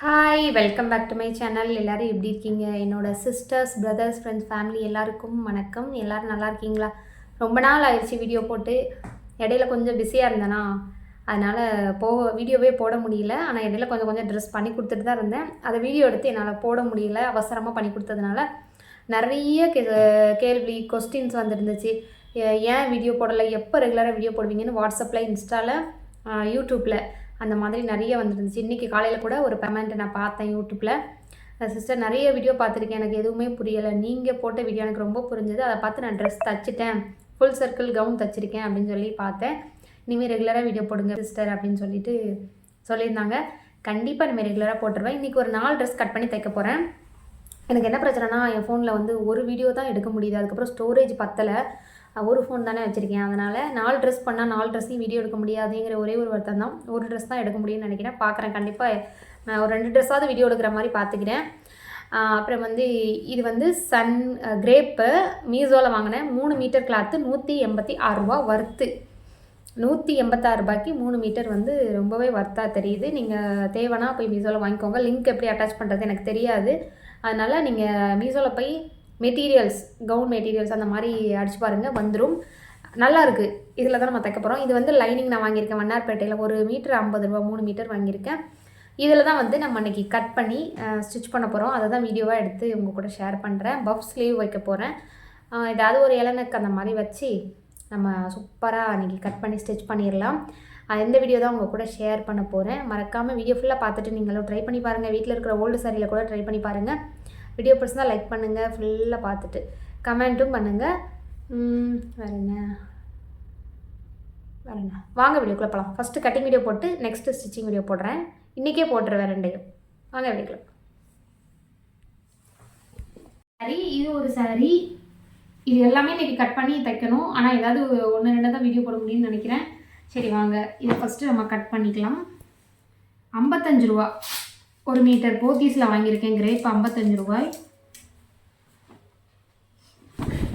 Hi welcome back to my channel எல்லோரும் எப்படி இருக்கீங்க? என்னோட சிஸ்டர்ஸ் பிரதர்ஸ் ஃப்ரெண்ட்ஸ் ஃபேமிலி எல்லாருக்கும் வணக்கம். எல்லோரும் நல்லா இருக்கீங்களா? ரொம்ப நாள் ஆயிடுச்சு வீடியோ போட்டு. இடையில கொஞ்சம் பிஸியாக இருந்தேனா அதனால் போக வீடியோவே போட முடியல. ஆனால் இடையில கொஞ்சம் கொஞ்சம் ட்ரெஸ் பண்ணி கொடுத்துட்டு தான் இருந்தேன். அதை வீடியோ எடுத்து என்னால் போட முடியல. அவசரமாக பண்ணி கொடுத்ததுனால நிறைய கே கேள்வி கொஸ்டின்ஸ் வந்துருந்துச்சு. ஏன் வீடியோ போடலை? எப்போ ரெகுலராக வீடியோ போடுவீங்கன்னு வாட்ஸ்அப்பில் இன்ஸ்டாவில் யூடியூப்பில் அந்த மாதிரி நிறைய வந்துருந்துச்சு. இன்றைக்கி காலையில் கூட ஒரு பேமெண்ட்டை நான் பார்த்தேன் யூடியூப்பில் சிஸ்டர் நிறைய வீடியோ பார்த்துருக்கேன். எனக்கு எதுவுமே புரியலை. நீங்கள் போட்ட வீடியோ எனக்கு ரொம்ப புரிஞ்சது. அதை பார்த்து நான் ட்ரெஸ் தச்சுட்டேன். ஃபுல் சர்க்கிள் கவுன் தச்சிருக்கேன் அப்படின்னு சொல்லி பார்த்தேன். இனிமேல் ரெகுலராக வீடியோ போடுங்க சிஸ்டர் அப்படின்னு சொல்லிட்டு சொல்லியிருந்தாங்க. கண்டிப்பாக இனிமேல் ரெகுலராக போட்டுருவேன். இன்றைக்கி ஒரு நாலு ட்ரெஸ் கட் பண்ணி தைக்க போகிறேன் எனக்கு என்ன பிரச்சனைனா என் ஃபோனில் வந்து ஒரு வீடியோ தான் எடுக்க முடியுது. அதுக்கப்புறம் ஸ்டோரேஜ் பத்தலை. ஒரு ஃபோன் தானே வச்சுருக்கேன். அதனால் நாலு ட்ரெஸ் பண்ணால் நாலு ட்ரெஸ்ஸையும் வீடியோ எடுக்க முடியாதுங்கிற ஒரே ஒரு வருத்தம் தான். ஒரு ட்ரெஸ் தான் எடுக்க முடியும்னு நினைக்கிறேன். பார்க்குறேன். கண்டிப்பாக நான் ஒரு ரெண்டு ட்ரெஸ்ஸாவது வீடியோ எடுக்கிற மாதிரி பார்த்துக்கிறேன். அப்புறம் வந்து இது வந்து சன் கிரேப்பு. மீஷோவில் வாங்கினேன். மூணு மீட்டர் கிளாத்து நூற்றி எண்பத்தி ஆறு ரூபா நூற்றி எண்பத்தாறு ரூபாய்க்கு மூணு மீட்டர் வந்து ரொம்பவே ஒர்த்தாக தெரியுது. நீங்கள் தேவைன்னா போய் மீஷோவில் வாங்கிக்கோங்க. லிங்க் எப்படி அட்டாச் பண்ணுறது எனக்கு தெரியாது. அதனால் நீங்கள் மீஷோவில் போய் மெட்டீரியல்ஸ் கவுன் மெட்டீரியல்ஸ் அந்த மாதிரி அடிச்சு பாருங்கள் வந்துடும் நல்லா இருக்குது இதில் தான் நம்ம தைக்க போகிறோம் இது வந்து லைனிங் நான் வாங்கியிருக்கேன். வண்ணார்பேட்டையில் ஒரு மீட்டர் ஐம்பது ரூபா மூணு மீட்டர் வாங்கியிருக்கேன். இதில் தான் வந்து நம்ம அன்றைக்கி கட் பண்ணி ஸ்டிச் பண்ண போகிறோம் அதை தான் வீடியோவாக எடுத்து உங்கள் கூட ஷேர் பண்ணுறேன் பஃப் ஸ்லீவ் வைக்க போகிறேன் ஏதாவது ஒரு இளநக்கு அந்த மாதிரி வச்சு நம்ம சூப்பராக அன்றைக்கி கட் பண்ணி ஸ்டிச் பண்ணிடலாம் எந்த வீடியோ தான் உங்கள் கூட ஷேர் பண்ண போகிறேன் மறக்காமல் வீடியோ ஃபுல்லாக பார்த்துட்டு நீங்களும் ட்ரை பண்ணி பாருங்கள் வீட்டில் இருக்கிற ஓல்டு சாரியில் கூட ட்ரை பண்ணி பாருங்கள் வீடியோ பிடிச்சிருந்தா லைக் பண்ணுங்கள் ஃபுல்லாக பார்த்துட்டு. கமெண்ட்டும் பண்ணுங்கள் வேறு என்ன? வேறு என்ன? வாங்க வீடியோக்குள்ளே போகலாம் ஃபஸ்ட்டு கட்டிங் வீடியோ போட்டு நெக்ஸ்ட்டு ஸ்டிச்சிங் வீடியோ போடுறேன். இன்றைக்கே போட்டுருவேன் ரெண்டையும் வாங்க வீடியோக்குள்ள. சரி இது ஒரு சாரி இது எல்லாமே இன்றைக்கி கட் பண்ணி தைக்கணும். ஆனால் ஏதாவது ஒன்று ரெண்டு தான் வீடியோ போட முடியும்னு நினைக்கிறேன். சரி வாங்க. இதை ஃபஸ்ட்டு நம்ம கட் பண்ணிக்கலாம். ஐம்பத்தஞ்சு ரூபா. ஒரு மீட்டர் போத்தீஸில் வாங்கியிருக்கேன். கிரேப் ஐம்பத்தஞ்சு ரூபாய்.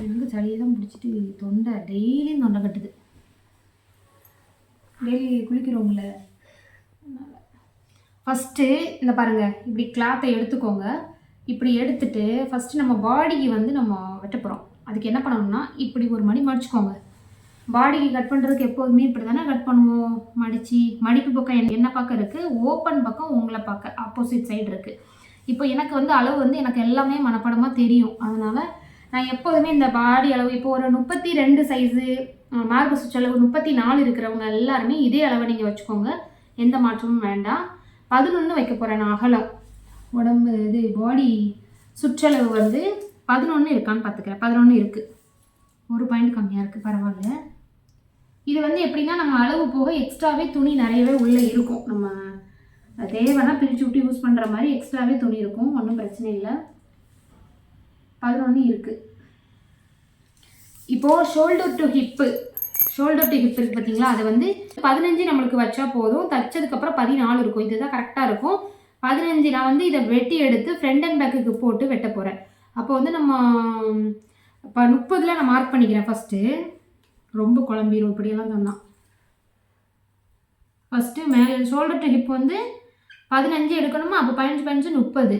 எனக்கு சளியை தான் பிடிச்சிட்டு தொண்டை டெய்லியும் தொண்டை கட்டுது. டெய்லி குளிக்கிறோம்ல. ஃபஸ்ட்டு இந்த பாருங்கள் இப்படி கிளாத்தை எடுத்துக்கோங்க. இப்படி எடுத்துட்டு ஃபஸ்ட்டு நம்ம பாடிக்கு வந்து நம்ம வெட்ட போகிறோம் அதுக்கு என்ன பண்ணணும்னா இப்படி ஒரு மணி மடிச்சுக்கோங்க. பாடிக்கு கட் பண்ணுறதுக்கு எப்போதுமே இப்படி தானே கட் பண்ணுவோம் மடித்து மடிப்பு பக்கம் என்ன- என்ன பக்கம் இருக்குது ஓப்பன் பக்கம் உங்களை பார்க்க ஆப்போசிட் சைடு இருக்குது இப்போ எனக்கு வந்து அளவு வந்து எனக்கு எல்லாமே மனப்படமாக தெரியும். அதனால் நான் எப்போதுமே இந்த பாடி அளவு இப்போ ஒரு முப்பத்தி ரெண்டு சைஸு மார்பு சுற்றளவு முப்பத்தி நாலு இருக்கிறவங்க எல்லாருமே இதே அளவை நீங்கள் வச்சுக்கோங்க. எந்த மாற்றமும் வேண்டாம். பதினொன்று வைக்க போகிறேன் நான் அகலம். உடம்பு இது பாடி சுற்றளவு வந்து பதினொன்று இருக்கான்னு பார்த்துக்கிறேன். பதினொன்று இருக்குது ஒரு பாயிண்ட் கம்மியாக இருக்குது பரவாயில்ல. இது வந்து எப்படின்னா நம்ம அளவு போக எக்ஸ்ட்ராவே துணி நிறையவே உள்ளே இருக்கும். நம்ம தேவைன்னா பிரித்து விட்டு யூஸ் பண்ணுற மாதிரி எக்ஸ்ட்ராவே துணி இருக்கும். ஒன்றும் பிரச்சனை இல்லை. பதினொன்று இருக்குது இப்போது shoulder to hip shoulder to hip இருக்குது பார்த்தீங்களா அது வந்து பதினஞ்சு நம்மளுக்கு வச்சா போதும். தைச்சதுக்கப்புறம் பதினாலு இருக்கும். இதுதான் கரெக்டாக இருக்கும். பதினஞ்சு நான் வந்து இதை வெட்டி எடுத்து ஃப்ரண்ட் அண்ட் பேக்குக்கு போட்டு வெட்ட போகிறேன் அப்போ வந்து நம்ம இப்போ முப்பதில் நான் மார்க் பண்ணிக்கிறேன் ஃபஸ்ட்டு ரொம்ப குழம்பிடும் இப்படியெல்லாம் சொன்னான். ஃபஸ்ட்டு மேலே ஷோல்டர் டு ஹிப் வந்து பதினஞ்சு எடுக்கணுமா? அப்போ பதினஞ்சு பதினஞ்சு முப்பது.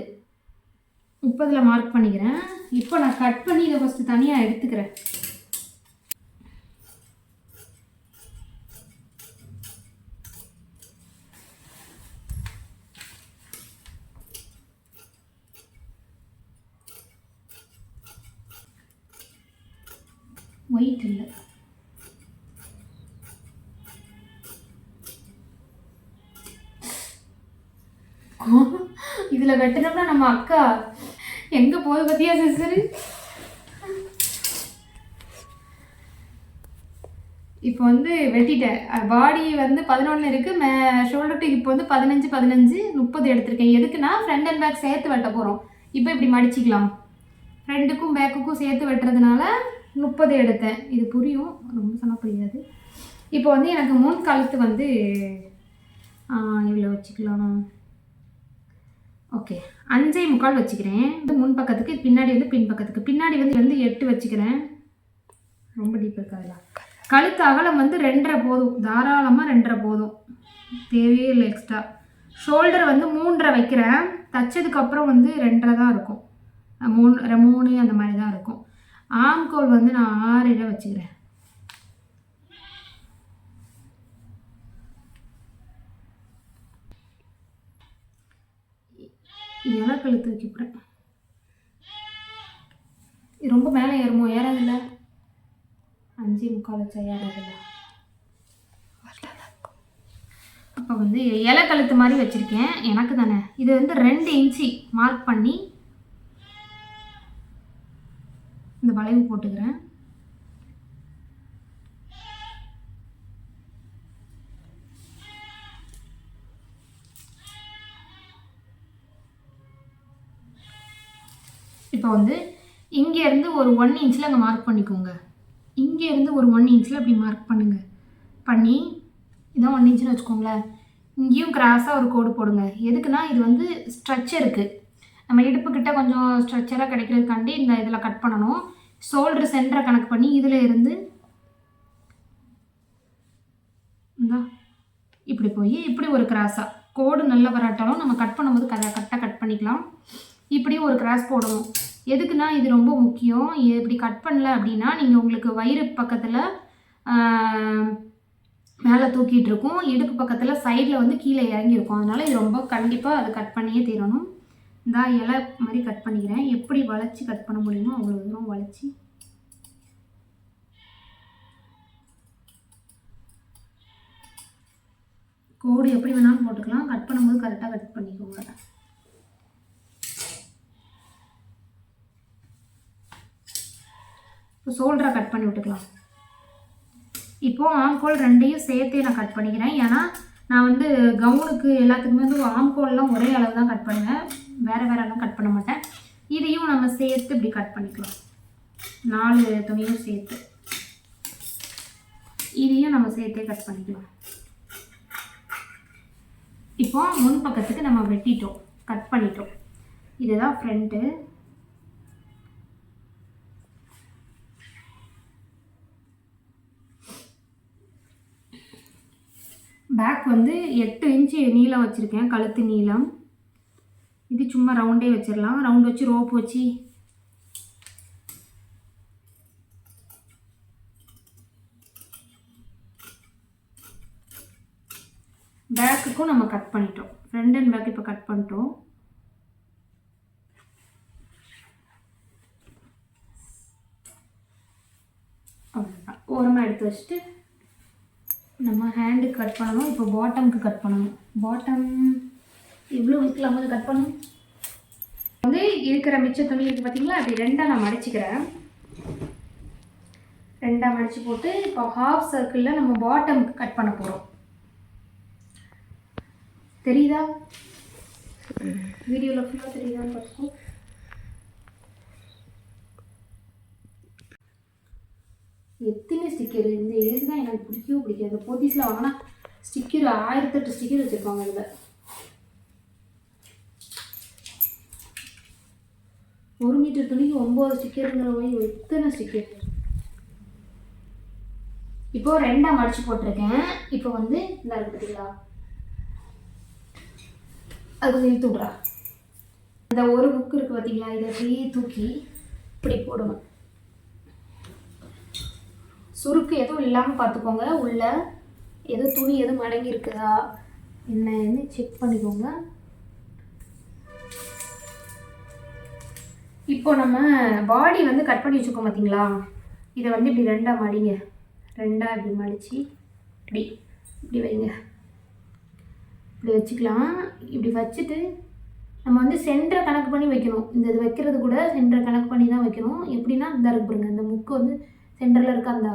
முப்பதில் மார்க் பண்ணிக்கிறேன். இப்போ நான் கட் பண்ணி இதை ஃபஸ்ட்டு தனியாக எடுத்துக்கிறேன். ஒயிட் இல்லை. இதில் வெட்டினோம்னா நம்ம அக்கா எங்கே போகுது பற்றியா சிஸ்டர்? இப்போ வந்து வெட்டிட்டேன். பாடி வந்து பதினொன்று இருக்குது மே ஷோல்டர் டு இப்போ வந்து பதினஞ்சு பதினஞ்சு முப்பது எடுத்திருக்கேன். எதுக்குன்னா ஃப்ரண்ட் அண்ட் பேக் சேர்த்து வெட்ட போகிறோம் இப்போ இப்படி மடிச்சிக்கலாம். ஃப்ரண்ட்டுக்கும் பேக்குக்கும் சேர்த்து வெட்டுறதுனால முப்பது எடுத்தேன். இது புரியும். ரொம்ப சொன்னால் புரியாது. இப்போ வந்து எனக்கு முன் கழுத்து வந்து இவ்வளோ வச்சுக்கலாம். ஓகே. அஞ்சே முக்கால் வச்சுக்கிறேன். இது முன் பக்கத்துக்கு பின்னாடி வந்து பின் பக்கத்துக்கு. பின்னாடி வந்து வந்து எட்டு வச்சுக்கிறேன். ரொம்ப டீப் இருக்காதுல கழுத்து அகலம் வந்து ரெண்டரை போதும். தாராளமாக ரெண்டரை போதும். தேவையே இல்லை எக்ஸ்ட்ரா ஷோல்டர் வந்து மூன்றரை வைக்கிறேன். தைச்சதுக்கப்புறம் வந்து ரெண்டரை தான் இருக்கும். மூணு ரெ- மூணு அந்த மாதிரி தான் இருக்கும். ஆம்கோல் வந்து நான் ஆறில் வச்சுக்கிறேன். இலக்கழுத்து தூக்கி போகிறேன் ரொம்ப மேலே ஏறுமோ? ஏறாதில்ல? அஞ்சு முக்கால் வச்சா ஏறாதில்ல? அப்போ வந்து இலை கழுத்து மாதிரி வச்சுருக்கேன். எனக்கு தானே. இது வந்து ரெண்டு இன்ச்சி மார்க் பண்ணி இந்த வளைவு போட்டுக்கிறேன். வந்து இங்கேருந்து ஒரு ஒன் இன்ச்சில் அங்கே மார்க் பண்ணிக்கோங்க. இங்கேருந்து ஒரு ஒன் இன்ச்சில் அப்படி மார்க் பண்ணுங்கள் பண்ணி இதான் ஒன் இன்ச்சுன்னு வச்சுக்கோங்களேன். இங்கேயும் கிராஸாக ஒரு கோடு போடுங்க. எதுக்குன்னா இது வந்து ஸ்ட்ரக்சருக்கு நம்ம இடுப்புக்கிட்ட கொஞ்சம் ஸ்ட்ரக்சராக கிடைக்கிறதுக்காண்டி இந்த இதில் கட் பண்ணணும். ஷோல்டர் சென்டரை கணக்கு பண்ணி இதில் இருந்து இந்தா இப்படி போய் இப்படி ஒரு கிராஸாக கோடு நல்லா வராட்டாலும் நம்ம கட் பண்ணும்போது கதை கரெக்டாக கட் பண்ணிக்கலாம். இப்படியும் ஒரு கிராஸ் போடணும். எதுக்குன்னா இது ரொம்ப முக்கியம். இப்படி கட் பண்ணல அப்படின்னா நீங்கள் உங்களுக்கு வயிறு பக்கத்தில் மேலே தூக்கிட்டு இருக்கும். இடுப்பு பக்கத்தில் சைடில் வந்து கீழே இறங்கியிருக்கும் அதனால் இது ரொம்ப கண்டிப்பாக அதை கட் பண்ணியே தீரணும். இந்த இலை மாதிரி கட் பண்ணிக்கிறேன். எப்படி வளைச்சி கட் பண்ண முடியுமோ அவ்வளோ தூரம் வளைச்சி கோடு எப்படி வேணாலும் போட்டுக்கலாம். கட் பண்ணும்போது கரெக்டாக கட் பண்ணிக்கோங்க. இப்போ ஷோல்டரை கட் பண்ணி விட்டுக்கலாம். இப்போது ஆம்கோல் ரெண்டையும் சேர்த்தே நான் கட் பண்ணிக்கிறேன். ஏன்னா நான் வந்து கவுனுக்கு எல்லாத்துக்குமே வந்து ஆம்கோல்லாம் ஒரே அளவு தான் கட் பண்ணுவேன். வேறு வேறெல்லாம் கட் பண்ண மாட்டேன். இதையும் நம்ம சேர்த்து இப்படி கட் பண்ணிக்கலாம். நாலு துணியும் சேர்த்து. இதையும் நம்ம சேர்த்தே கட் பண்ணிக்கலாம். இப்போ முன் பக்கத்துக்கு நம்ம வெட்டிட்டோம். கட் பண்ணிட்டோம். இதுதான் ஃப்ரண்ட்டு பேக் வந்து எட்டு இன்ச்சு நீளம் வச்சுருக்கேன் கழுத்து நீளம். இது சும்மா ரவுண்டே வச்சிடலாம் ரவுண்ட் வச்சு ரோப் வச்சு. பேக்குக்கும் நம்ம கட் பண்ணிட்டோம். ஃப்ரண்ட் அண்ட் பேக் இப்போ கட் பண்ணிட்டோம். அவ்வளோதான் ஓரமாக எடுத்து வச்சுட்டு நம்ம ஹேண்டுக்கு கட் பண்ணணும். இப்போ பாட்டம்க்கு கட் பண்ணணும். பாட்டம் எவ்வளோ வைக்கலாம் போது கட் பண்ணணும்? வந்து இருக்கிற மிச்ச துணி இருக்குது பார்த்தீங்களா அப்படி ரெண்டாக நான் மடிச்சுக்கிறேன். ரெண்டாக மடித்து போட்டு இப்போ ஹாஃப் சர்க்கிளில் நம்ம பாட்டம்க்கு கட் பண்ண போகிறோம் தெரியுதா? வீடியோவில் ஃபுல்லாக தெரியுதான்னு பார்த்துக்கோ. எத்தனை ஸ்டிக்கர் இந்த எழுது தான் எனக்கு பிடிக்கவே பிடிக்காது. போத்தீஸில் வாங்கினா ஸ்டிக்கர் ஆயிரத்தெட்டு ஸ்டிக்கர் வச்சுருப்பாங்க இதில். ஒரு மீட்டர் துணிக்கு ஒம்பது ஸ்டிக்கருங்கிற மாதிரி எத்தனை ஸ்டிக்கர் இப்போ ரெண்டாக மடிச்சு போட்டிருக்கேன். இப்போ வந்து இந்த இருக்கு பார்த்தீங்களா அது கொஞ்சம் இழுத்து விட்றா இந்த ஒரு புக் இருக்குது பார்த்தீங்களா இதை அப்படியே தூக்கி இப்படி போடணும். சுருக்கு எதுவும் இல்லாமல் பார்த்துக்கோங்க உள்ள எதுவும் துணி எதுவும் மடங்கி இருக்குதா என்னன்னு செக் பண்ணிக்கோங்க. இப்போ நம்ம பாடி வந்து கட் பண்ணி வச்சுக்கோம் பார்த்தீங்களா இதை வந்து இப்படி ரெண்டாக மடிங்க. ரெண்டாக இப்படி மடித்து இப்படி இப்படி வைங்க. இப்படி வச்சுக்கலாம். இப்படி வச்சுட்டு நம்ம வந்து சென்டரை கணக்கு பண்ணி வைக்கணும். இந்த இது வைக்கிறது கூட சென்டரை கணக்கு பண்ணி தான் வைக்கணும். எப்படின்னா இந்த இருக்கு பாருங்க இந்த முக்கு வந்து சென்டரில் இருக்காந்தா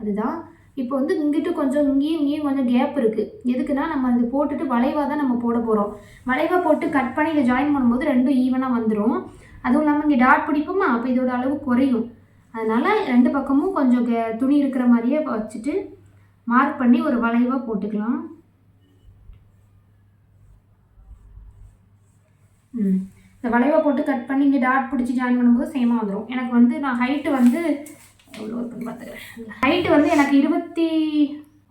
அதுதான். இப்போ வந்து இங்கிட்டு கொஞ்சம் இங்கேயும் இங்கேயும் கொஞ்சம் கேப் இருக்குது எதுக்குன்னா நம்ம அது போட்டுட்டு வளைவாக தான் நம்ம போட போகிறோம் வளைவாக போட்டு கட் பண்ணி இதை ஜாயின் பண்ணும்போது ரெண்டும் ஈவனாக வந்துடும் அதுவும் இல்லாமல் இங்கே டாட் பிடிப்போமா? அப்போ இதோட அளவு குறையும். அதனால் ரெண்டு பக்கமும் கொஞ்சம் கே துணி இருக்கிற மாதிரியே வச்சுட்டு மார்க் பண்ணி ஒரு வளைவாக போட்டுக்கலாம். இந்த வளைவாக போட்டு கட் பண்ணி இங்கே டாட் பிடிச்சி ஜாயின் பண்ணும்போது சேமாக வந்துடும் எனக்கு வந்து நான் ஹைட்டு வந்து எவ்வளோ இருக்குன்னு பார்த்துக்கிறேன் ஹைட்டு வந்து எனக்கு இருபத்தி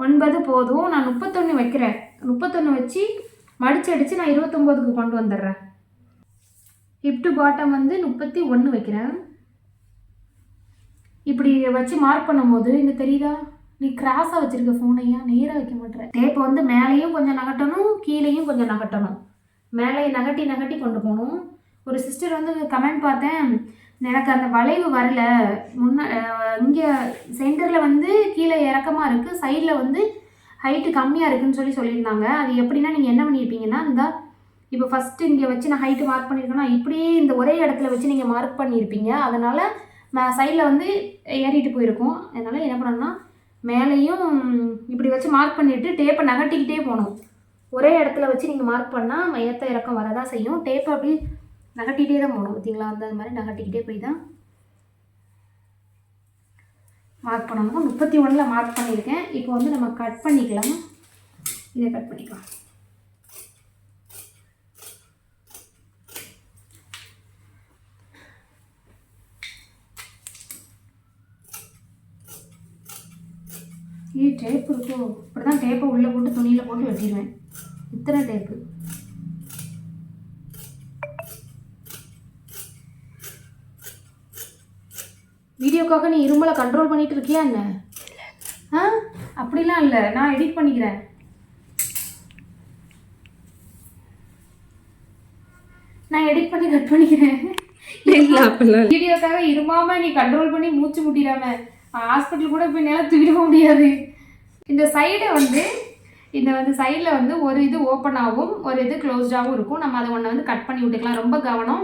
ஒன்பது போதும். நான் முப்பத்தொன்று வைக்கிறேன். முப்பத்தொன்று வச்சு மடித்து அடித்து நான் இருபத்தொம்போதுக்கு கொண்டு வந்துடுறேன். ஹிப் டு பாட்டம் வந்து முப்பத்தி ஒன்று வைக்கிறேன். இப்படி வச்சு மார்க் பண்ணும்போது இங்கே தெரியுதா? நீ கிராஸாக வச்சுருக்க ஃபோனையா நேராக வைக்க மாட்டேற. டேப்பை வந்து மேலேயும் கொஞ்சம் நகட்டணும் கீழேயும் கொஞ்சம் நகட்டணும். மேலே நகட்டி நகட்டி கொண்டு போகணும். ஒரு சிஸ்டர் வந்து கமெண்ட் பார்த்தேன் எனக்கு அந்த வளைவு வரல. முன்ன இங்கே சென்டரில் வந்து கீழே இறக்கமாக இருக்குது சைடில் வந்து ஹைட்டு கம்மியாக இருக்குன்னு சொல்லி சொல்லியிருந்தாங்க. அது எப்படின்னா நீங்கள் என்ன பண்ணியிருப்பீங்கன்னா இந்த இப்போ ஃபஸ்ட்டு இங்கே வச்சு நான் ஹைட்டு மார்க் பண்ணியிருக்கேன்னா இப்படியே இந்த ஒரே இடத்துல வச்சு நீங்கள் மார்க் பண்ணியிருப்பீங்க அதனால் நான் சைடில் வந்து ஏறிட்டு போயிருக்கும். அதனால் என்ன பண்ணணும்னா மேலேயும் இப்படி வச்சு மார்க் பண்ணிவிட்டு டேப்பை நகட்டிக்கிட்டே போகணும். ஒரே இடத்துல வச்சு நீங்கள் மார்க் பண்ணால் ஏற்ற இறக்கம் வரதான் செய்யும். டேப்பை அப்படி நகட்டிகிட்டே தான் போகணும் பார்த்தீங்களா? அந்த மாதிரி நகட்டிக்கிட்டே போய் தான் மார்க் பண்ணணும். முப்பத்தி ஒன்றில் மார்க் பண்ணியிருக்கேன். இப்போ வந்து நம்ம கட் பண்ணிக்கலாம். இதை கட் பண்ணிக்கலாம். இது டேப் இருக்கும். இப்படி தான் டேப்பை உள்ளே போட்டு துணியில் போட்டு வெட்டிடுவேன். இத்தனை டேப்பு வீடியோக்காக நீ இருமலை கண்ட்ரோல் பண்ணிட்டு இருக்கியா என்ன? ஆ? அப்படிலாம் இல்லை. நான் எடிட் பண்ணிக்கிறேன். நான் எடிட் பண்ணி கட் பண்ணிக்கிறேன். வீடியோக்காக இருமாம நீ கண்ட்ரோல் பண்ணி மூச்சு முட்டிடாம ஹாஸ்பிட்டல் கூட போய் நேரம் தூக்கிட முடியாது. இந்த சைடை வந்து இந்த வந்து சைடில் வந்து ஒரு இது ஓப்பன் ஆகும் ஒரு இது க்ளோஸ்டாகவும் இருக்கும். நம்ம அதை ஒன்று வந்து கட் பண்ணி விட்டுக்கலாம். ரொம்ப கவனம்.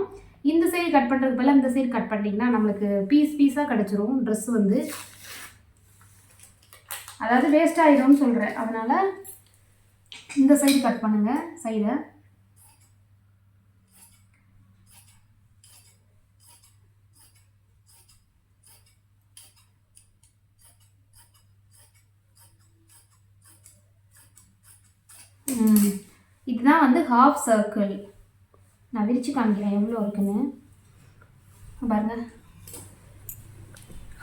இந்த சைடு கட் பண்ணுறதுக்கு பதிலாக இந்த சைடு கட் பண்ணிட்டீங்கன்னா நம்மளுக்கு பீஸ் பீஸாக கிடச்சிரும். ட்ரெஸ் வந்து. அதாவது வேஸ்ட் ஆகிடும்னு சொல்கிறேன் அதனால் இந்த சைடு கட் பண்ணுங்கள் சைடை இதுதான் வந்து ஹாஃப் சர்க்கிள் நான் விரித்து காமிக்கிறேன் எவ்வளோ இருக்குன்னு. பாருங்க.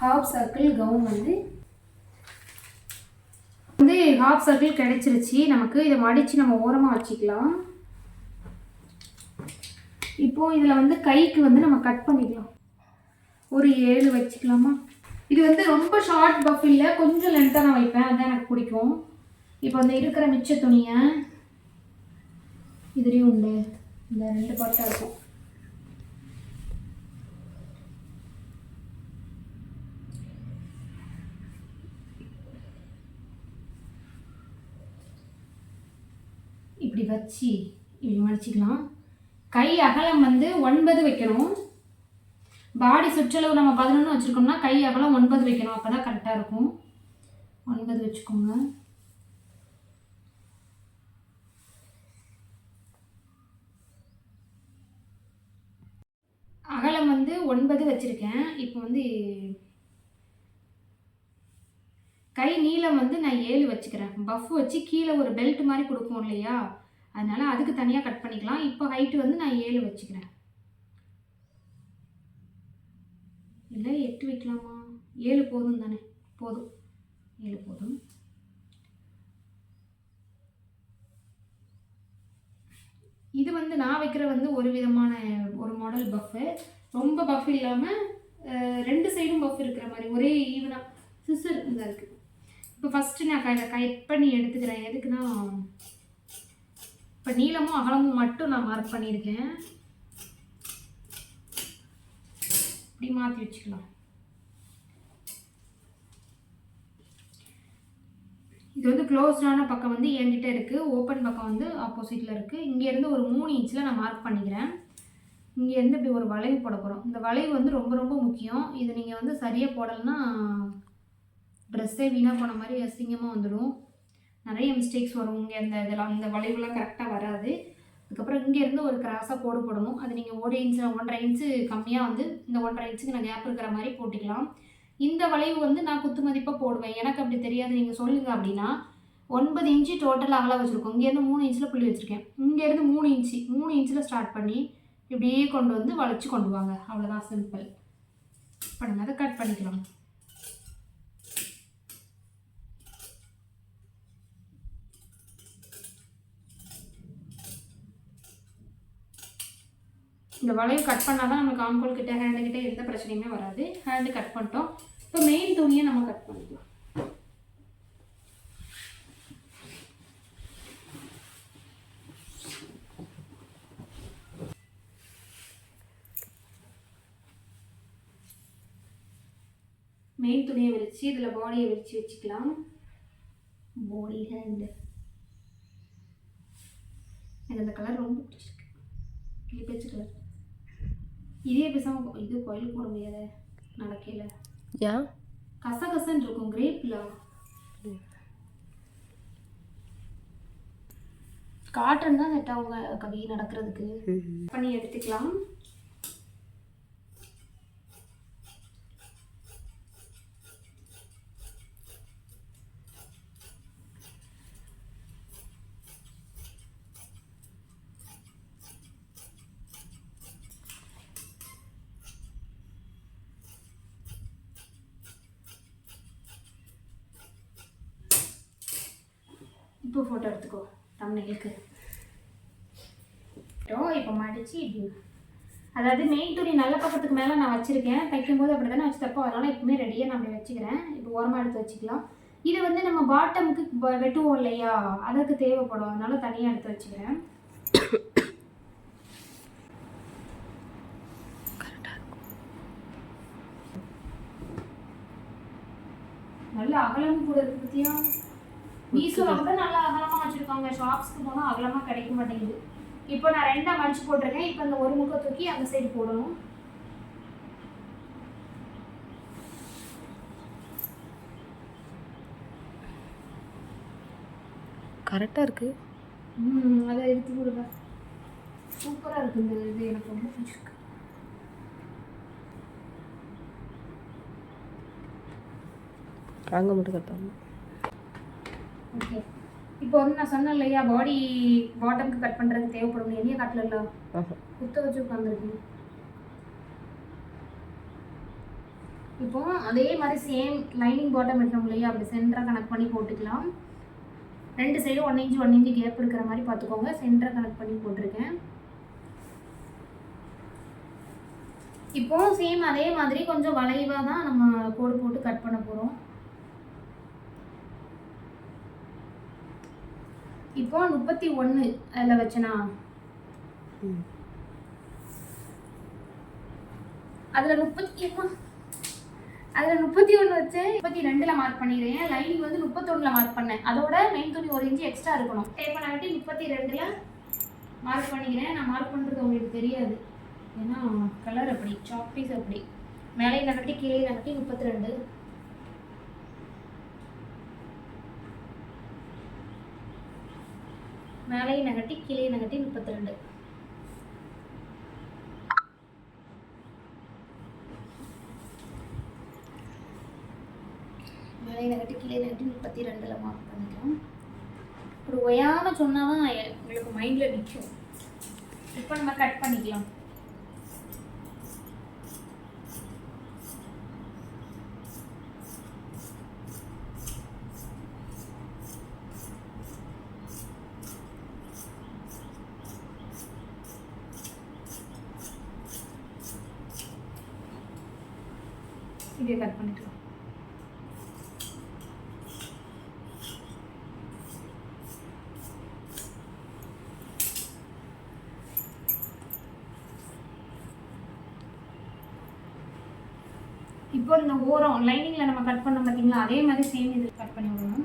ஹாஃப் சர்க்கிள் கவுன் வந்து வந்து ஹாஃப் சர்க்கிள் கிடைச்சிருச்சு. நமக்கு இதை மடித்து நம்ம ஓரமாக வச்சுக்கலாம். இப்போது இதில் வந்து கைக்கு வந்து நம்ம கட் பண்ணிக்கலாம். ஒரு ஏழு வச்சுக்கலாமா? இது வந்து ரொம்ப ஷார்ட் பஃப் இல்லை கொஞ்சம் லென்த்தாக நான் வைப்பேன். அதுதான் எனக்கு பிடிக்கும். இப்போ அந்த இருக்கிற மிச்ச துணியை இதுலேயும் உண்டு. இந்த ரெண்டு பாட்டாக இருக்கும். இப்படி வச்சு இப்படி மடிச்சிக்கலாம். கை அகலம் வந்து ஒன்பது வைக்கணும். பாடி சுற்றளவு நம்ம பதினொன்று வச்சுருக்கோம்னா கை அகலம் ஒன்பது வைக்கணும். அப்போ தான் கரெக்டாக இருக்கும். ஒன்பது வச்சுக்கோங்க அகலம் வந்து ஒன்பது வச்சுருக்கேன். இப்போ வந்து கை நீளம் வந்து நான் ஏழு வச்சுக்கிறேன். பஃப் வச்சு கீழே ஒரு பெல்ட் மாதிரி கொடுப்போம் இல்லையா? அதனால் அதுக்கு தனியாக கட் பண்ணிக்கலாம். இப்போ ஹைட்டு வந்து நான் ஏழு வச்சுக்கிறேன். இல்லை எட்டு வைக்கலாமா? ஏழு போதும் தானே? போதும். ஏழு போதும். இது வந்து நான் வைக்கிற வந்து ஒரு விதமான ஒரு மாடல் பஃப்பு ரொம்ப பஃப் இல்லாமல் ரெண்டு சைடும் பஃப் இருக்கிற மாதிரி ஒரே ஈவனாக சிசர் இதாக இருக்குது இப்போ ஃபஸ்ட்டு நான் க கட் பண்ணி எடுத்துக்கிறேன். எதுக்குன்னா இப்போ நீளமும் அகலமும் மட்டும் நான் மார்க் பண்ணியிருக்கேன். இப்படி மாற்றி வச்சுக்கலாம். இது வந்து க்ளோஸ்டான பக்கம் வந்து என்கிட்ட இருக்குது ஓப்பன் பக்கம் வந்து ஆப்போசிட்டில் இருக்குது இங்கேருந்து ஒரு மூணு இன்ச்சில் நான் மார்க் பண்ணிக்கிறேன். இங்கேருந்து இப்படி ஒரு வளைவு போட போகிறோம் இந்த வளைவு வந்து ரொம்ப ரொம்ப முக்கியம். இது நீங்கள் வந்து சரியாக போடலைன்னா ட்ரெஸ்ஸே வீணாக போன மாதிரி அசிங்கமாக வந்துடும். நிறைய மிஸ்டேக்ஸ் வரும். இங்கே அந்த இதெல்லாம் இந்த வளைவுலாம் கரெக்டாக வராது. அதுக்கப்புறம் இங்கேருந்து ஒரு கிராஸாக போடு போடணும். அது நீங்கள் ஒரு இன்ச்சு ஒன்றரை இன்ச்சு கம்மியாக வந்து இந்த ஒன்றரை இன்ச்சுக்கு நான் கேப் இருக்கிற மாதிரி போட்டுக்கலாம். இந்த வளைவு வந்து நான் குத்து மதிப்பாக போடுவேன். எனக்கு அப்படி தெரியாது. நீங்கள் சொல்லுங்கள் அப்படின்னா ஒன்பது இன்ச்சு டோட்டல் அகலாக வச்சுருக்கோம். இங்கேருந்து மூணு இன்ச்சில் புள்ளி வச்சுருக்கேன். இங்கேருந்து மூணு இன்ச்சு மூணு இன்ச்சில் ஸ்டார்ட் பண்ணி இப்படியே கொண்டு வந்து வளைச்சி கொண்டு வாங்க. அவ்வளோதான் சிம்பிள் இப்போ அதை கட் பண்ணிக்கலாம். இந்த வளைவு கட் பண்ணால் தான் நம்ம நமக்கு கிட்டே ஹேண்டு கிட்டே எந்த பிரச்சனையுமே வராது. ஹேண்டு கட் பண்ணிட்டோம். இப்போ மெயின் துணியை நம்ம கட் பண்ணிக்கலாம். மெயின் துணியை விரித்து இதில் பாடியை விரித்து வச்சுக்கலாம். பாடி ஹேண்டு எனக்கு அந்த கலர் ரொம்ப பிடிச்சிருக்கு. கிளிப்பச்சு கலர் இதே பேசாம இது கோயிலுக்கு போட முடியாத. நடக்கையில் ஏன் கசகசன்னு இருக்கும் கிரேப்ல காட்டன் தான் செட் ஆகுங்க கவி நடக்கிறதுக்கு. பண்ணி எடுத்துக்கலாம். இப்போ ஃபோட்டோ எடுத்துக்கோ. தமிழுக்கு இப்போ மாட்டிச்சு இப்படி. அதாவது மெயின் துணி நல்ல பக்கத்துக்கு மேலே நான் வச்சுருக்கேன். தைக்கும்போது அப்படி தானே வச்சு தப்போம். அதனால் எப்பவுமே ரெடியாக நான் அப்படி வச்சுக்கிறேன். இப்போ ஓரமாக எடுத்து வச்சுக்கலாம். இது வந்து நம்ம பாட்டமுக்கு வெட்டுவோம் இல்லையா? அதற்கு தேவைப்படும். அதனால தனியாக எடுத்து வச்சுக்கிறேன். நல்ல அகலமும் கூட இருக்கு பத்தியா? மீஷோல கூட நல்ல அகலமா வச்சிருக்காங்க. ஷாப்ஸ்க்கு போனா அகலமா கிடைக்க மாட்டேங்குது. இப்போ நான் ரெண்டா மடிச்சு போட்டிருக்கேன். இப்போ அந்த ஒரு முக்கை தூக்கி அந்த சைடு போடணும். கரெக்டாக இருக்கு. ம் அதை எடுத்து கொடுங்க. சூப்பரா இருக்கு இந்த இது. எனக்கு ரொம்ப பிடிச்சிருக்கு. அங்கே மட்டும் கரெக்டாக ஓகே இப்போ வந்து நான் சொன்னேன் இல்லையா பாடி பாட்டம்க்கு கட் பண்ணுறதுக்கு தேவைப்படும். எண்ணெய் காட்டல குத்த வச்சு உட்காந்துருக்கு இப்போ அதே மாதிரி சேம் லைனிங் பாட்டம் எடுக்கணும் இல்லையா? அப்படி சென்டராக கனெக்ட் பண்ணி போட்டுக்கலாம். ரெண்டு சைடும் one inch one inch gap இருக்கிற மாதிரி பார்த்துக்கோங்க. சென்டராக கனெக்ட் பண்ணி போட்டிருக்கேன். இப்போ சேம் அதே மாதிரி கொஞ்சம் வளைவாக தான் நம்ம கோடு போட்டு கட் பண்ண போகிறோம் இப்போ முப்பத்தி ஒன்று அதில் வச்சனா? அதில் முப்பத்தி அதில் முப்பத்தி ஒன்று வச்சு முப்பத்தி ரெண்டில் மார்க் பண்ணிடுறேன் லைனிங் வந்து முப்பத்தொன்னில் மார்க் பண்ணேன். அதோட மெயின் துணி ஒரு இன்ச்சு எக்ஸ்ட்ரா இருக்கணும். டேப் பண்ணாட்டி முப்பத்தி ரெண்டில் மார்க் பண்ணிக்கிறேன். நான் மார்க் பண்ணுறது உங்களுக்கு தெரியாது. ஏன்னா கலர் அப்படி சாப்பீஸ் அப்படி. மேலே நகட்டி கீழே நகட்டி முப்பத்தி ரெண்டு. மேலையும் நகட்டி கீழே நகட்டி முப்பத்தி ரெண்டு மேலே நகட்டி கீழே நகட்டி முப்பத்தி ரெண்டில் மார்க் பண்ணிக்கலாம் இப்படி ஒயாமல் சொன்னால் தான் உங்களுக்கு மைண்டில் நிற்கும் இப்போ நம்ம கட் பண்ணிக்கலாம் இதே கட் பண்ணிக்கலாம் இப்போ இந்த ஓரம் லைனிங்கில் நம்ம கட் பண்ணோம் பார்த்தீங்களா அதே மாதிரி சேம் இது கட் பண்ணி விடணும்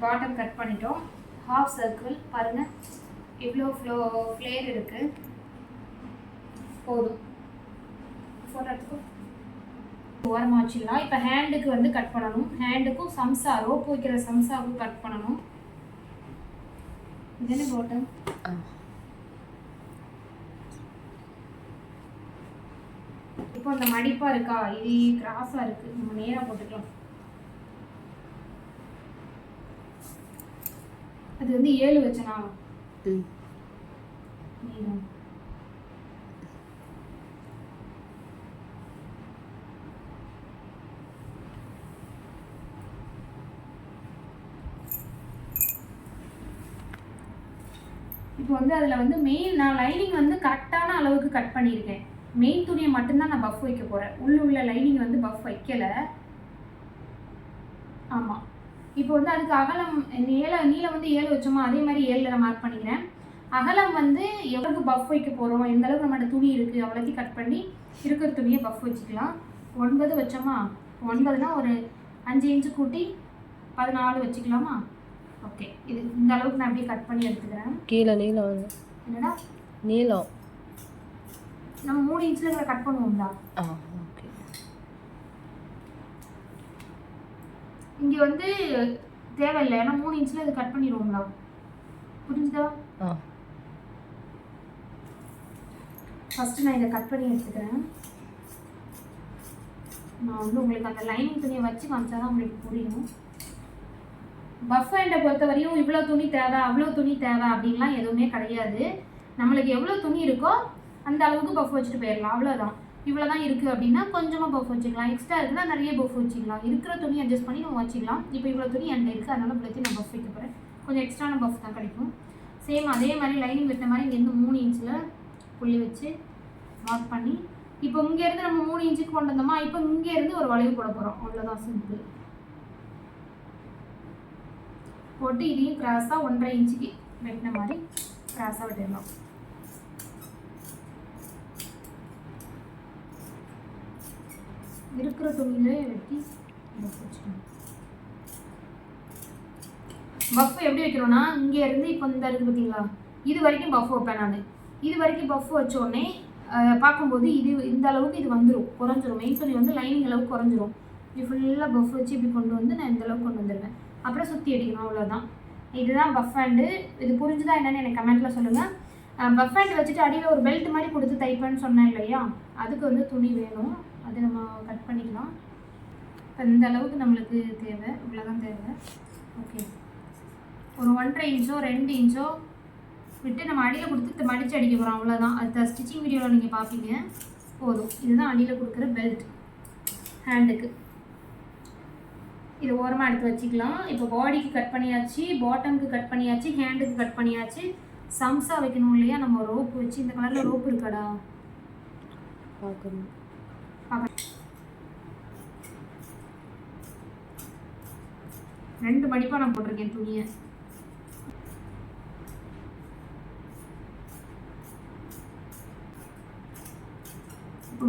பாட்டம் கட் பண்ணிட்டோம். ஹாஃப் சர்க்கிள் பாருங்கள் இவ்வளோ ஃப்ளோ ஃப்ளேர் இருக்குது போதும். ஃபோட்டோ எடுத்துக்கோ. ஓரமாக வச்சிடலாம் இப்போ ஹேண்டுக்கு வந்து கட் பண்ணணும். ஹேண்டுக்கும் சம்சா ரோப் வைக்கிற சம்சாவுக்கும் கட் பண்ணணும். இது என்ன இப்போ இப்போ இந்த மடிப்பாக இருக்கா? இது கிராஸாக இருக்குது நம்ம நேராக போட்டுக்கலாம். அது வந்து ஏழு வச்சனா? இப்போ வந்து அதில் வந்து மெயின் நான் லைனிங் வந்து கரெக்டான அளவுக்கு கட் பண்ணியிருக்கேன். மெயின் துணியை மட்டும்தான் நான் பஃப் வைக்க போகிறேன் உள்ள உள்ள லைனிங் வந்து பஃப் வைக்கலை. ஆமாம் இப்போ வந்து அதுக்கு அகலம் நீள நீளம் வந்து ஏழு வச்சோமா அதே மாதிரி ஏழில் நான் மார்க் பண்ணிக்கிறேன். அகலம் வந்து எவ்வளவுக்கு பஃப் வைக்க போகிறோம் எந்த அளவுக்கு நம்மகிட்ட துணி இருக்குது அவ்வளோத்தையும் கட் பண்ணி இருக்கிற துணியை பஃப் வச்சுக்கலாம். ஒன்பது வச்சோமா ஒன்பதுனா ஒரு அஞ்சு இன்ச்சு கூட்டி பதினாலு வச்சுக்கலாமா? ஓகே இது இந்த அளவுக்கு நான் அப்படியே கட் பண்ணி எடுத்துக்கிறேன். கீழே நீளம் வந்து என்னடா? நீளம். நம்ம மூணு இன்ச்சில் கட் பண்ணுவோம்ல ஆ ஓகே இங்கே வந்து தேவையில்லை. ஏன்னா மூணு இன்ச்சில் இது கட் பண்ணிடுவோம்ல. புரிஞ்சுதா? ஃபஸ்ட்டு நான் இதை கட் பண்ணி எடுத்துக்கிறேன். நான் வந்து உங்களுக்கு அந்த லைனிங் துணியை வச்சு காமிச்சா தான் உங்களுக்கு புரியும். பஃப் ஹேண்டை பொறுத்த வரையும் இவ்வளோ துணி தேவை அவ்வளோ துணி தேவை அப்படின்லாம் எதுவுமே கிடையாது. நம்மளுக்கு எவ்வளோ துணி இருக்கோ அந்த அளவுக்கு பஃப் வச்சுட்டு போயிடலாம். அவ்வளோதான் இவ்வளோ தான் இருக்குது அப்படின்னா கொஞ்சமாக பஃப் வச்சுக்கலாம். எக்ஸ்ட்ரா இருக்குன்னா நிறைய பஃப் வச்சுக்கலாம். இருக்கிற துணி அட்ஜஸ்ட் பண்ணி நம்ம வச்சுக்கலாம். இப்போ இவ்வளோ துணி என்கிட்ட இருக்குது அதனால் இவ்வளோத்தையும் நான் பஃப் வைக்க போகிறேன் கொஞ்சம் எக்ஸ்ட்ரான பஃப் தான் கிடைக்கும். சேம் அதே மாதிரி லைனிங் வெட்ட மாதிரி இங்கேருந்து மூணு இன்ச்சில் புள்ளி வச்சு மார்க் பண்ணி இப்போ இங்கேருந்து நம்ம மூணு இன்ச்சுக்கு கொண்டு வந்தோமா? இப்போ இங்கேருந்து ஒரு வளைவு போட போகிறோம் அவ்வளோதான் சிம்பிள் போட்டு இதையும் கிராஸாக ஒன்றரை இன்ச்சுக்கு வெட்டின மாதிரி கிராஸாக வெட்டிடலாம். இருக்கிற துணியிலே வெட்டி பஃப் வச்சுக்கணும் பஃப் எப்படி வைக்கிறோம்னா இங்கே இருந்து இப்போ இந்த இருக்குது பார்த்தீங்களா? இது வரைக்கும் பஃப் வைப்பேன் நான். இது வரைக்கும் பஃப் வச்சோடனே பார்க்கும்போது இது இந்த அளவுக்கு இது வந்துடும் குறைஞ்சிரும். மெயின் துணி வந்து லைனிங் அளவுக்கு குறைஞ்சிரும். இது ஃபுல்லாக பஃப் வச்சு இப்படி கொண்டு வந்து நான் இந்த அளவுக்கு கொண்டு வந்துடுவேன் அப்புறம் சுற்றி அடிக்கணும் அவ்வளோதான் இதுதான் பஃப் ஹேண்டு இது புரிஞ்சுதா என்னென்னு எனக்கு கமெண்ட்டில் சொல்லுங்கள் பஃப் ஹேண்ட் வச்சுட்டு அடியில் ஒரு பெல்ட் மாதிரி கொடுத்து தைப்பேன்னு சொன்னேன் இல்லையா? அதுக்கு வந்து துணி வேணும். அது நம்ம கட் பண்ணிக்கலாம். இப்போ இந்த அளவுக்கு நம்மளுக்கு தேவை. இவ்வளோதான் தேவை. ஓகே ஒரு ஒன்றரை இன்ச்சோ ரெண்டு இன்ச்சோ விட்டு நம்ம அடியில் கொடுத்து மடித்து அடிக்க போகிறோம் அவ்வளோதான் அது ஸ்டிச்சிங் வீடியோவில் நீங்கள் பார்ப்பீங்க போதும். இதுதான் அடியில் கொடுக்குற பெல்ட் ஹேண்டுக்கு இது ஓரமாக எடுத்து வச்சுக்கலாம். இப்போ பாடிக்கு கட் பண்ணியாச்சு பாட்டமுக்கு கட் பண்ணியாச்சு ஹேண்டுக்கு கட் பண்ணியாச்சு. சம்சா வைக்கணும் இல்லையா? நம்ம ரோப் வச்சு. இந்த கலரில் ரோப் இருக்காடா? பார்க்கணும். ரெண்டு மடிப்பாக நான் போட்டிருக்கேன் துணியை. இப்போ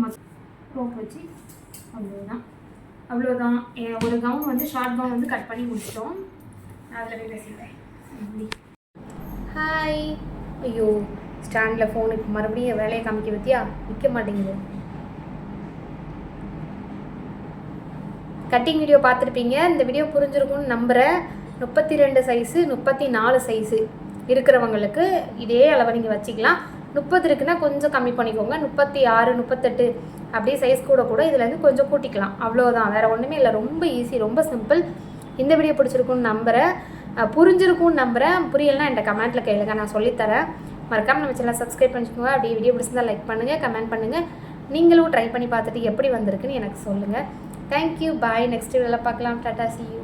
ரோப் வச்சு அவ்வளோதான் அவ்வளோதான் ஒரு கவுன் வந்து ஷார்ட் கவுன் வந்து கட் பண்ணி முடிச்சிட்டோம். நான் அதில் போய் பேசிட்டேன் ஹாய் ஐயோ ஸ்டாண்டில் ஃபோனுக்கு மறுபடியும் வேலையை காமிக்க பற்றியா நிற்க மாட்டேங்குது. கட்டிங் வீடியோ பார்த்துருப்பீங்க. இந்த வீடியோ புரிஞ்சிருக்கும்னு நம்புகிறேன் முப்பத்தி ரெண்டு சைஸு முப்பத்தி நாலு சைஸு இருக்கிறவங்களுக்கு இதே அளவை நீங்கள் வச்சுக்கலாம். முப்பது இருக்குன்னா கொஞ்சம் கம்மி பண்ணிக்கோங்க. முப்பத்தி ஆறு முப்பத்தெட்டு அப்படியே சைஸ் கூட கூட இதுலேருந்து கொஞ்சம் கூட்டிக்கலாம். அவ்வளோதான் வேறு ஒன்றுமே இல்லை. ரொம்ப ஈஸி ரொம்ப சிம்பிள் இந்த வீடியோ பிடிச்சிருக்கும்னு நம்புகிறேன் புரிஞ்சிருக்கும்னு நம்புகிறேன் புரியலைன்னா என்கிட்ட கமெண்ட்டில் கேளுங்க. நான் சொல்லித்தரேன். மறக்காமல் நம்ம சேனல் சப்ஸ்கிரைப் பண்ணிக்கோங்க. அப்படியே வீடியோ பிடிச்சிருந்தா லைக் பண்ணுங்கள் கமெண்ட் பண்ணுங்கள் நீங்களும் ட்ரை பண்ணி பார்த்துட்டு எப்படி வந்திருக்குன்னு எனக்கு சொல்லுங்கள் தேங்க்யூ பாய் நெக்ஸ்ட் வீடியோவில் பார்க்கலாம். Tata C you